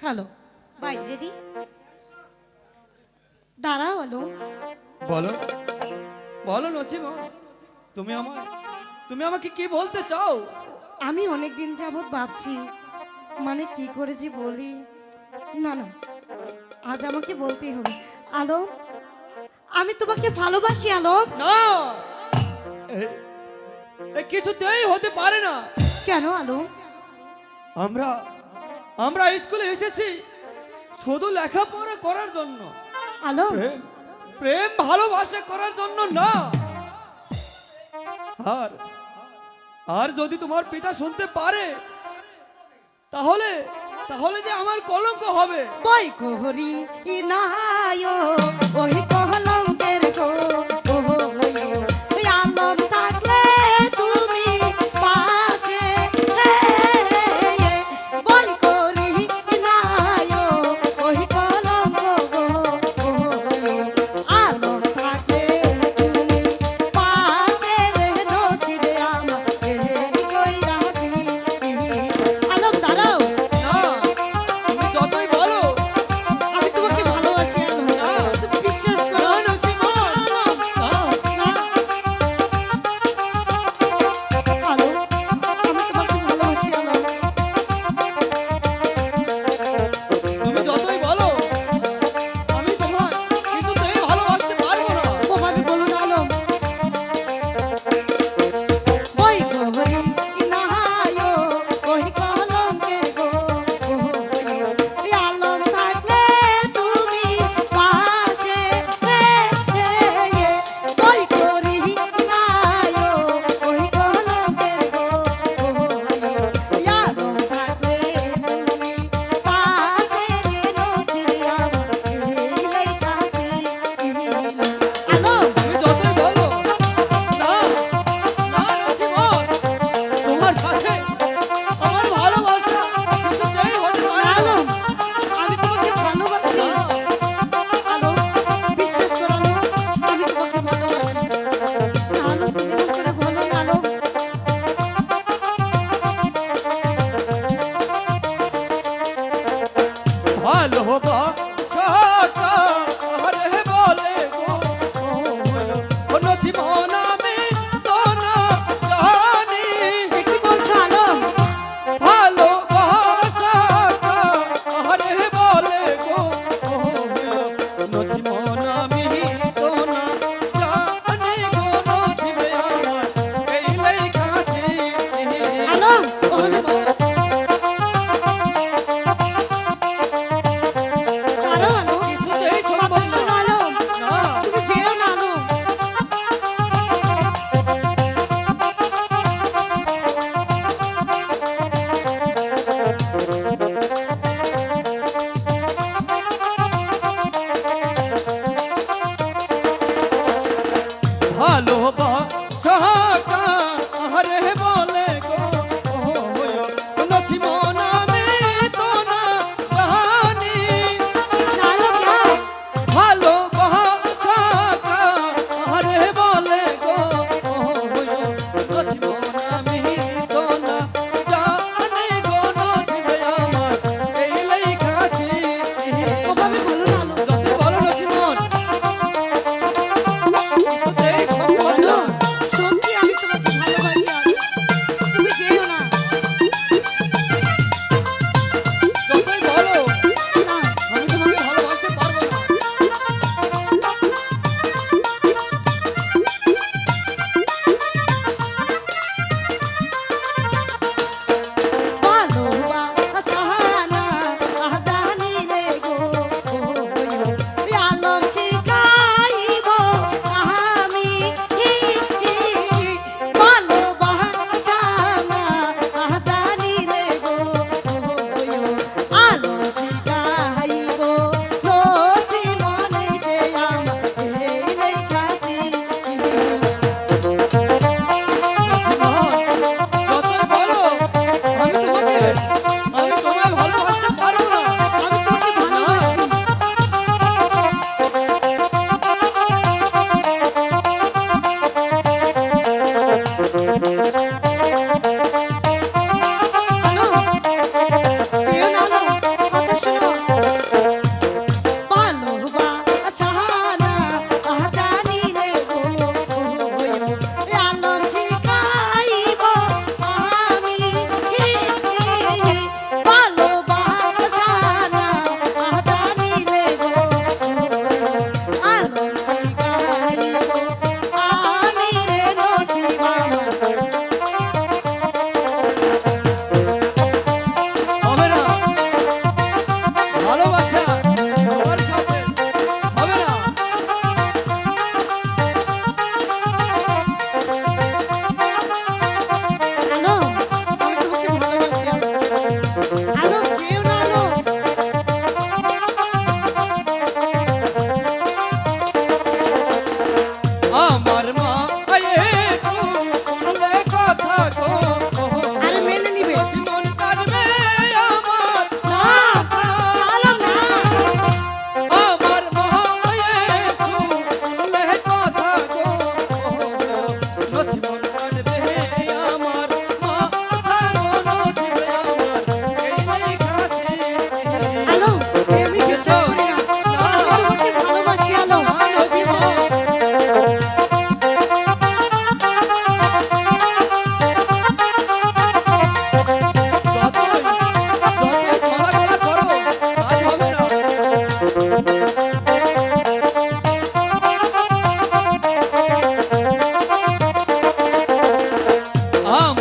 Hello bye ready দাঁড়াও hello বলো। বলো নচিম তুমি আমার তুমি আমাকে কি বলতে চাও? আমি অনেক দিন যাবত ভাবছি মানে কি করে যে বলি। না না আজ আমাকে বলতেই হবে। আলম আমি তোমাকে ভালোবাসি আলম। না! কিছুতেই হতে পারে না। কেন আলম? আমরা আমরা স্কুলে এসেছি শুধু লেখাপড়া করার জন্য। আলো প্রেম ভালোবাসা করার জন্য না। আর আর যদি তোমার পিতা শুনতে পারে তাহলে তাহলে যে আমার কলঙ্ক হবে। বাই কোহরি না Yeah. আমার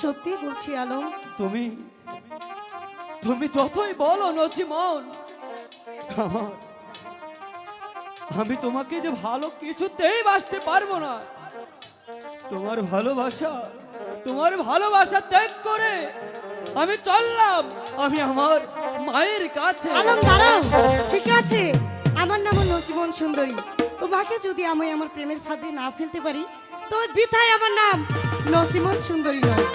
সত্যি বলছি আলম। তুমি তুমি যতই বলো নচিমন আমার আমি তোমাকে যে ভালো কিছুতেই বাসতে পারব না। তোমার ভালোবাসা তোমার ভালোবাসা ত্যাগ করে আমি চললাম আমি আমার মায়ের কাছে। আলম দাঁড়াও ঠিক আছে। আমার নাম নসিমন সুন্দরী। তোমাকে যদি আমি আমার প্রেমের ফাঁদে না ফেলতে পারি তবে বিথায় আমার নাম। নসিমন সুন্দরী নয়।